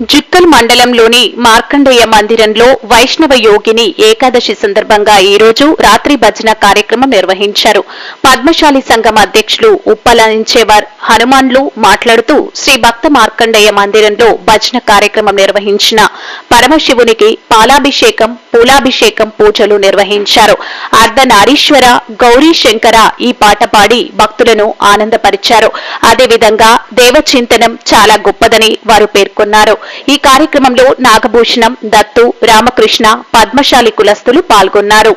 జుక్కల్ మండలంలోని మార్కండేయ మందిరంలో వైష్ణవ యోగిని ఏకాదశి సందర్భంగా ఈ రోజు రాత్రి భజన కార్యక్రమం నిర్వహించారు. పద్మశాలి సంఘం అధ్యక్షులు ఉప్పలనించేవార్ హనుమాన్లు మాట్లాడుతూ శ్రీ భక్త మార్కండేయ మందిరంలో భజన కార్యక్రమం నిర్వహించిన పరమశివునికి పాలాభిషేకం పూలాభిషేకం పూజలు నిర్వహించారు. అర్ధనారీశ్వర గౌరీ శంకర ఈ పాట పాడి భక్తులను ఆనందపరిచారు. అదేవిధంగా దేవచింతనం చాలా గొప్పదని వారు పేర్కొన్నారు. ఈ కార్యక్రమంలో నాగభూషణం దత్తు రామకృష్ణ పద్మశాలి కులస్తులు పాల్గొన్నారు.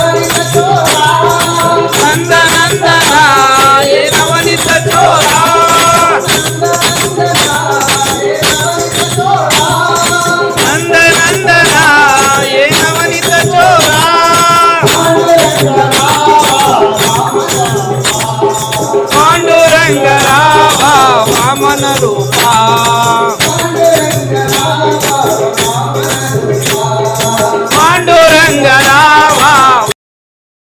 তোমার